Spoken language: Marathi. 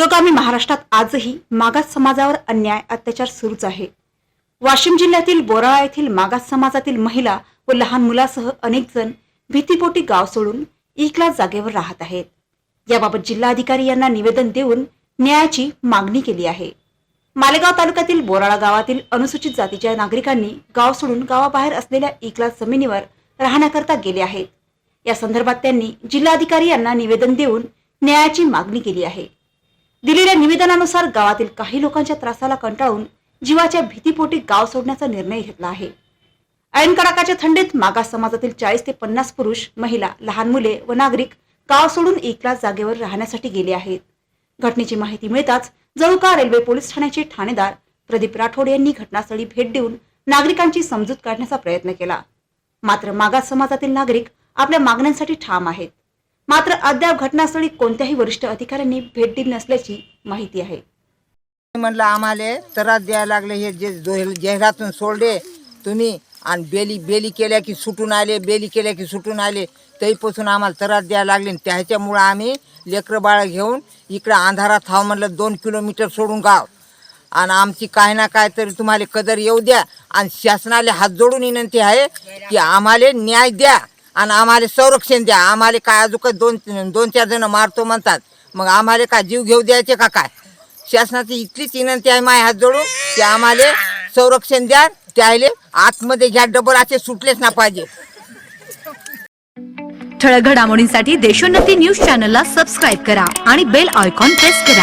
पुरोगामी महाराष्ट्रात आजही मागास समाजावर अन्याय अत्याचार सुरूच आहे. वाशिम जिल्ह्यातील बोराळा येथील मागास समाजातील महिला व लहान मुलासह अनेक जण भीतीपोटी गाव सोडून इकला जागेवर राहत आहेत. याबाबत जिल्हाधिकारी यांना निवेदन देऊन न्यायाची मागणी केली आहे. मालेगाव तालुक्यातील बोराळा गावातील अनुसूचित जातीच्या नागरिकांनी गाव सोडून गावाबाहेर असलेल्या इकला जमिनीवर राहण्याकरता गेले आहेत. या संदर्भात त्यांनी जिल्हाधिकारी यांना निवेदन देऊन न्यायाची मागणी केली आहे. दिलेल्या निवेदनानुसार गावातील काही लोकांच्या त्रासाला कंटाळून जीवाच्या भीतीपोटी गाव सोडण्याचा निर्णय घेतला आहे. ऐन कडाकाच्या थंडीत मागास समाजातील चाळीस ते पन्नास पुरुष महिला लहान मुले व नागरिक गाव सोडून एकला जागेवर राहण्यासाठी गेले आहेत. घटनेची माहिती मिळताच जळुका रेल्वे पोलीस ठाण्याचे ठाणेदार प्रदीप राठोड यांनी घटनास्थळी भेट देऊन नागरिकांची समजूत काढण्याचा प्रयत्न केला. मात्र मागास समाजातील नागरिक आपल्या मागण्यांसाठी ठाम आहेत. मात्र अद्याप घटनास्थळी कोणत्याही वरिष्ठ अधिकाऱ्यांनी भेट दिली नसल्याची माहिती आहे. म्हणलं आम्हाला त्रास द्यायला लागले हे जे जो- जाहिरातून सोडले तुम्ही आणि बेली बेली केल्या की सुटून आले बेली केल्या की सुटून आले तरीपासून आम्हाला त्रास द्यायला लागले. आणि त्याच्यामुळं आम्ही लेकरं बाळं घेऊन इकडं अंधारात हाव म्हणलं दोन किलोमीटर सोडून गाव. आणि आमची काय ना काय तरी तुम्हाला कदर येऊ द्या. आणि शासनाला हात जोडून विनंती आहे की आम्हाला न्याय द्या. आणि आम्हाला संरक्षण द्या. आम्हाला काय अजून दोन दोन चार जण मारतो म्हणतात. मग आम्हाला काय जीव घेऊ द्यायचे का काय? शासनाची इतकीच विनंती आहे माय हात जोडून की आम्हाला संरक्षण द्या. त्याले आतमध्ये घ्या. डबल असे सुटलेच ना पाहिजे. ठळक घडामोडींसाठी देशोन्नती न्यूज चॅनलला सबस्क्राईब करा आणि बेल आयकॉन प्रेस करा.